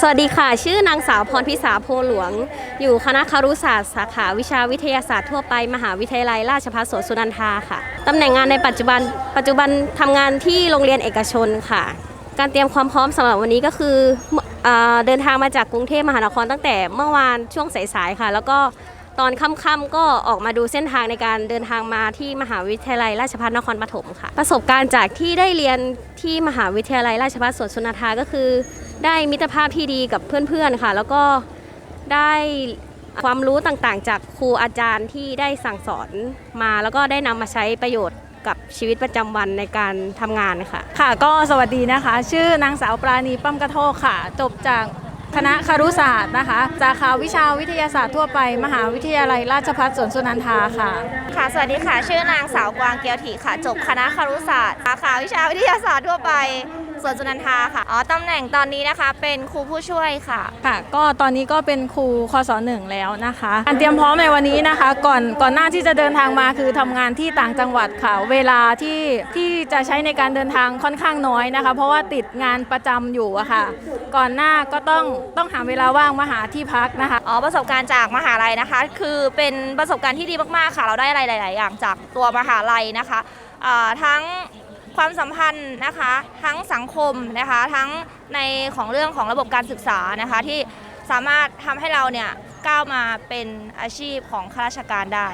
สวัสดีค่ะ ชื่อนางสาวพรพิสาโพหลวง อยู่คณะคารุศาสตร์สาขาวิชาวิทยาศาสตร์ทั่วไป มหาวิทยาลัยราชภัฏสวนสุนันทาค่ะตำแหน่งงานในปัจจุบัน ปัจจุบันทำงานที่โรงเรียนเอกชนค่ะ การเตรียมความพร้อมสำหรับวันนี้ก็คือเอ่อเดินทางมาจากกรุงเทพมหานครตั้งแต่เมื่อวานช่วงสายๆค่ะ แล้วก็ตอนค่ำๆก็ออกมาดูเส้นทางในการเดินทางมาที่มหาวิทยาลัยราชภัฏนครปฐมค่ะ ประสบการณ์จากที่ได้เรียนที่มหาวิทยาลัยราชภัฏสวนสุนันทาก็คือ ได้มิตรภาพที่ดีกับเพื่อนๆค่ะ แล้วก็ได้ความรู้ต่างๆ จากครูอาจารย์ที่ได้สั่งสอนมา แล้วก็ได้นำมาใช้ประโยชน์กับชีวิตประจำวันในการทำงานค่ะ ค่ะก็สวัสดีนะคะ ชื่อนางสาวปราณีปั้มกระโทกค่ะ จบจากคณะคารุศาสตร์นะคะ สาขาวิชาวิทยาศาสตร์ทั่วไป มหาวิทยาลัยราชภัฏสวนสุนันทาค่ะ ค่ะ สวัสดีค่ะ ชื่อนางสาวกวางเกียวถีค่ะ จบคณะคารุศาสตร์ สาขาวิชาวิทยาศาสตร์ทั่วไป สวนสุนันทาค่ะ อ๋อตำแหน่งตอนนี้นะคะ เป็นครูผู้ช่วยค่ะ ค่ะ ก็ตอนนี้ก็เป็นครูคศหนึ่งแล้วนะคะ การเตรียมพร้อมในวันนี้นะคะ ก่อนก่อนหน้าที่จะเดินทางมาคือทำงานที่ต่างจังหวัดค่ะ เวลาที่ที่จะใช้ในการเดินทางค่อนข้างน้อยนะคะ เพราะว่าติดงานประจำอยู่อะค่ะ ก่อนหน้าก็ต้องต้องหาเวลาว่างมาหาที่พักนะคะ อ๋อประสบการณ์จากมหาลัยนะคะ คือเป็นประสบการณ์ที่ดีมากๆค่ะ เราได้อะไรหลาย ๆ อย่างจากตัวมหาลัยนะคะอ่าทั้ง ความสัมพันธ์นะคะทั้งสังคมนะคะทั้งในของเรื่องของระบบการศึกษานะคะที่สามารถทำให้เราเนี่ยก้าวมาเป็นอาชีพของข้าราชการได้